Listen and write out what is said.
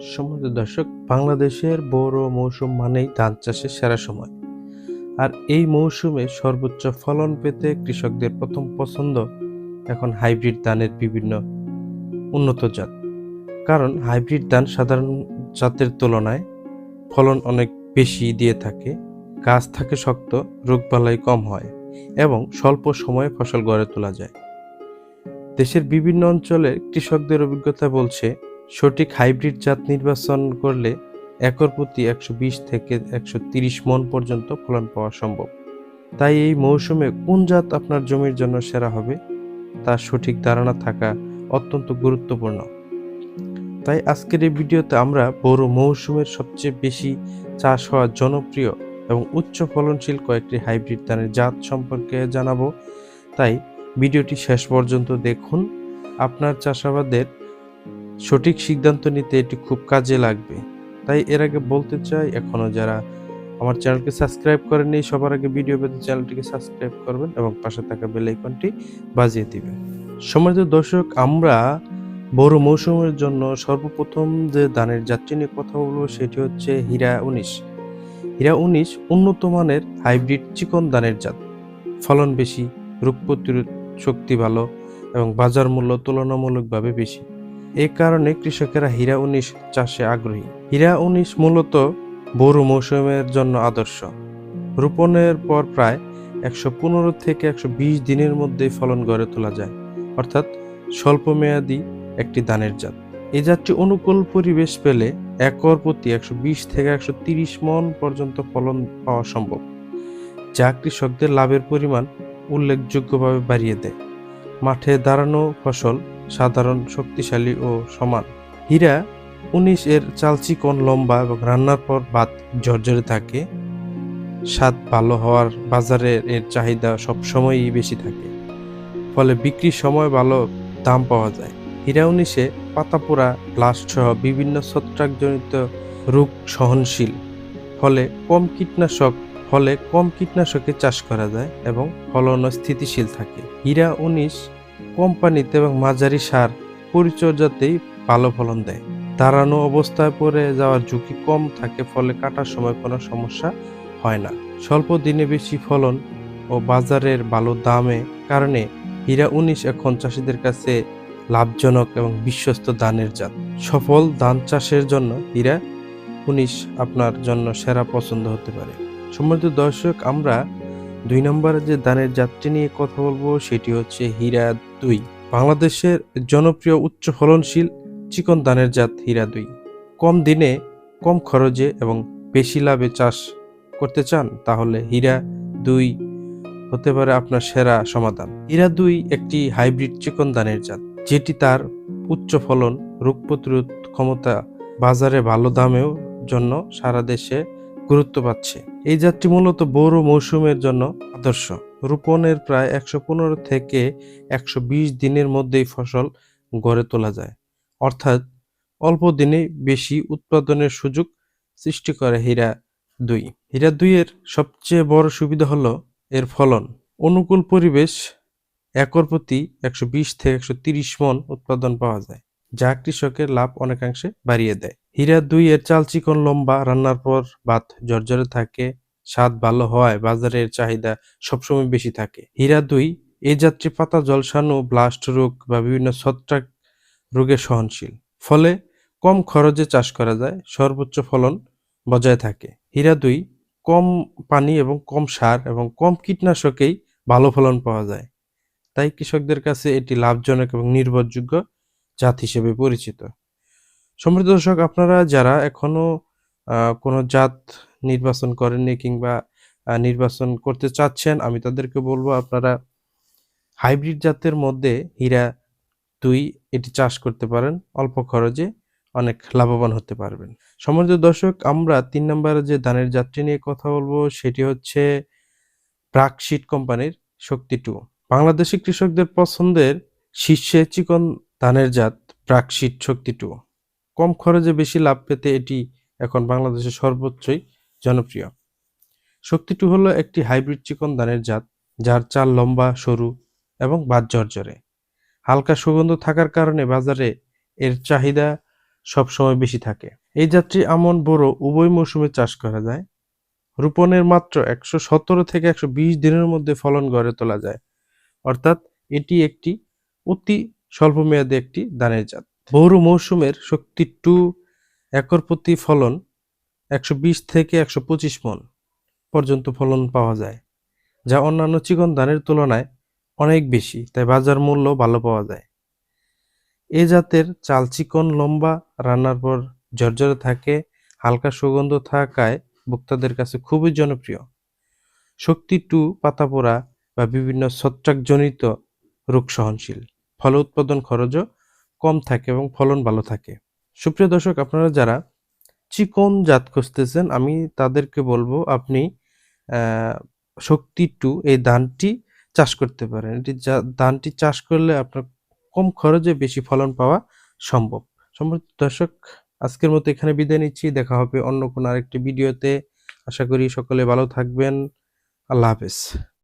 সম্মানিত দর্শক, বাংলাদেশের বড় মৌসুম মানেই ধান চাষের সেরা সময়। আর এই মৌসুমে সর্বোচ্চ ফলন পেতে কৃষকদের প্রথম পছন্দ এখন হাইব্রিড ধানের বিভিন্ন উন্নত জাত। কারণ হাইব্রিড ধান সাধারণ জাতের তুলনায় ফলন অনেক বেশি দিয়ে থাকে, গাছ থাকে শক্ত রোগবালাই কম হয় এবং স্বল্প সময়ে ফসল গড়ে তোলা যায়। দেশের বিভিন্ন অঞ্চলে কৃষকদের অভিজ্ঞতা বলছে সঠিক হাইব্রিড জাত নির্বাচন করলে একর প্রতি একশো বিশ থেকে একশো মন পর্যন্ত ফলন পাওয়া সম্ভব। তাই এই মৌসুমে কোন জাত আপনার জমির জন্য সেরা হবে তার সঠিক ধারণা থাকা অত্যন্ত গুরুত্বপূর্ণ। তাই আজকের এই ভিডিওতে আমরা বড় মৌসুমের সবচেয়ে বেশি চাষ হওয়া জনপ্রিয় এবং উচ্চ ফলনশীল কয়েকটি হাইব্রিড ধানের জাত সম্পর্কে জানাব। তাই ভিডিওটি শেষ পর্যন্ত দেখুন। আপনার চাষাবাদের সঠিক সিদ্ধান্ত নিতে এটি খুব কাজে লাগবে। তাই এর আগে বলতে চাই, এখনও যারা আমার চ্যানেলকে সাবস্ক্রাইব করেননি, সবার আগে ভিডিও পেতে চ্যানেলটিকে সাবস্ক্রাইব করবেন এবং পাশে থাকা বেল আইকনটি বাজিয়ে দিবেন। সম্মানিত দর্শক, আমরা বড় মৌসুমের জন্য সর্বপ্রথম যে ধানের যাত্রী নিয়ে কথা বলব সেটি হচ্ছে হীরা উনিশ। হীরা উনিশ উন্নত মানের হাইব্রিড চিকন ধানের জাত। ফলন বেশি, রোগ প্রতিরোধ শক্তি ভালো এবং বাজার মূল্য তুলনামূলকভাবে বেশি। এ কারণে কৃষকেরা হীরা উনিশ চাষে আগ্রহী। হীরা উনিশ মূলত বড় মৌসুমের জন্য আদর্শ। রোপণের পর প্রায় একশো পনেরো থেকে একশো বিশ দিনের মধ্যে ফলন গড়ে তোলা যায়। অর্থাৎ স্বল্পমেয়াদী একটি ধানের জাত। এ জাতটি অনুকূল পরিবেশ পেলে একর প্রতি একশো বিশ থেকে একশো তিরিশ মন পর্যন্ত ফলন পাওয়া সম্ভব, যা কৃষকদের লাভের পরিমাণ উল্লেখযোগ্যভাবে বাড়িয়ে দেয়। মাঠে দাঁড়ানো ফসল সাধারণ, শক্তিশালী ও সমান। হীরা উনিশ এর চালচিকন লম্বা এবং রান্নার পর ভাত ঝরঝরে থাকে। স্বাদ ভালো হওয়ার বাজারে এর চাহিদা সবসময়ই বেশি থাকে। ফলে বিক্রির সময় ভালো দাম পাওয়া যায়। হীরা উনিশে পাতাপোড়া ব্লাস্ট সহ বিভিন্ন ছত্রাকজনিত রোগ সহনশীল। ফলে কম কীটনাশক, ফলে কম কীটনাশকে চাষ করা যায় এবং ফলন স্থিতিশীল থাকে। হীরা উনিশ কম পানিতে এবং মাঝারি সার পরিচর্যাতেই ভালো ফলন দেয়। দাঁড়ানো অবস্থায় পড়ে যাওয়ার ঝুঁকি কম থাকে, ফলে কাটার সময় কোনো সমস্যা হয় না। স্বল্প দিনে বেশি ফলন ও বাজারের ভালো দামে কারণে হীরা উনিশ এখন চাষিদের কাছে লাভজনক এবং বিশ্বস্ত ধানের জাত। সফল ধান চাষের জন্য হীরা উনিশ আপনার জন্য সেরা পছন্দ হতে পারে। সম্মানিত দর্শক, আমরা দুই নম্বরে যে ধানের জাতটি নিয়ে কথা বলব, সেটি হচ্ছে হীরা দুই, বাংলাদেশের জনপ্রিয় উচ্চ ফলনশীল চিকন ধানের জাত হীরা দুই। কম দিনে, কম খরচে এবং বেশি লাভে চাষ করতে চান, তাহলে হীরা দুই হতে পারে আপনার সেরা সমাধান। হীরা দুই একটি হাইব্রিড চিকন ধানের জাত, যেটি তার উচ্চ ফলন, রোগ প্রতিরোধ ক্ষমতা বাজারে ভালো দামেও জন্য সারা দেশে গুরুত্ব পাচ্ছে। এই জাতটি মূলত বড় মৌসুমের জন্য আদর্শ। রোপণের প্রায় একশো পনেরো থেকে একশো বিশ দিনের মধ্যেই ফসল গড়ে তোলা যায়। অর্থাৎ অল্প দিনে বেশি উৎপাদনের সুযোগ সৃষ্টি করে হীরা দুই। হীরা দুইয়ের সবচেয়ে বড় সুবিধা হলো এর ফলন। অনুকূল পরিবেশ একর প্রতি একশো বিশ থেকে একশো তিরিশ মন উৎপাদন পাওয়া যায়, যা কৃষকের লাভ অনেকাংশে বাড়িয়ে দেয়। হীরা দুই এর চাল চিকন লম্বা রান্নার পর ভাত জর্জরে থাকে স্বাদ ভালো হওয়ায় বাজারের চাহিদা সবসময় বেশি থাকে। হীরা দুই এই যাত্রী পাতা জলসানো ব্লাস্ট রোগ বা বিভিন্ন ছত্রাক রোগে সহনশীল। ফলে কম খরচে চাষ করা যায় সর্বোচ্চ ফলন বজায় থাকে। হীরা দুই কম পানি এবং কম সার এবং কম কীটনাশকেই ভালো ফলন পাওয়া যায়। তাই কৃষকদের কাছে এটি লাভজনক এবং নির্ভরযোগ্য জাত হিসেবে পরিচিত। সমৃদ্ধ দর্শক আপনারা যারা এখনও আহ, কোনো জাত নির্বাচন করেননি কিংবা নির্বাচন করতে চাচ্ছেন, আমি তাদেরকে বলব আপনারা হাইব্রিড জাতের মধ্যে হীরা দুই, এটি চাষ করতে পারেন, অল্প খরচে অনেক লাভবান হতে পারবেন। সম্মানিত দর্শক, আমরা তিন নম্বরে যে ধানের জাতটি নিয়ে কথা বলব, সেটি হচ্ছে ব্রাকশিট কোম্পানির শক্তি টু। বাংলাদেশি কৃষকদের পছন্দের শীর্ষে চিকন ধানের জাত ব্রাকশিট শক্তি টু। কম খরচে বেশি লাভ পেতে এটি এখন বাংলাদেশের সর্বোচ্চই জনপ্রিয়। শক্তি টু হলো একটি হাইব্রিড চিকন ধানের জাত, যার চাল লম্বা, সরু এবং বাদ জর্জরে হালকা সুগন্ধ থাকার কারণে বাজারে এর চাহিদা সবসময় বেশি থাকে। এই জাতটি আমন বড় উভয় মৌসুমে চাষ করা যায়। রোপণের মাত্র একশো সতেরো থেকে একশো বিশ দিনের মধ্যে ফলন গড়ে তোলা যায়। অর্থাৎ এটি একটি অতি স্বল্পমেয়াদী একটি ধানের জাত। বড় মৌসুমের শক্তি টু একর প্রতি ফলন একশো বিশ থেকে একশো পঁচিশ মন পর্যন্ত ফলন পাওয়া যায়, যা অন্যান্য চিকন ধানের তুলনায় অনেক বেশি, তাই বাজার মূল্য ভালো পাওয়া যায়। এ জাতের চাল চিকন, লম্বা, রান্নার পর ঝরঝরে থাকে, হালকা সুগন্ধ থাকায় ভোক্তাদের কাছে খুবই জনপ্রিয়। শক্তি টু পাতা পোড়া বা বিভিন্ন ছত্রাকজনিত রোগ সহনশীল, ফল উৎপাদন খরচও কম থাকে এবং ফলন ভালো থাকে। সুপ্রিয় দর্শক, আপনারা যারা চিকন জাত খুঁজতেছেন আমি তাদেরকে বলব আপনি শক্তি টু এই ধানটি চাষ করতে পারেন। এটি ধানটি চাষ করলে আপনার কম খরচে বেশি ফলন পাওয়া সম্ভব। সম্ভব দর্শক, আজকের মতো এখানে বিদায় নিচ্ছি। দেখা হবে অন্য কোনো আরেকটি ভিডিওতে। আশা করি সকলে ভালো থাকবেন। আল্লাহ হাফেজ।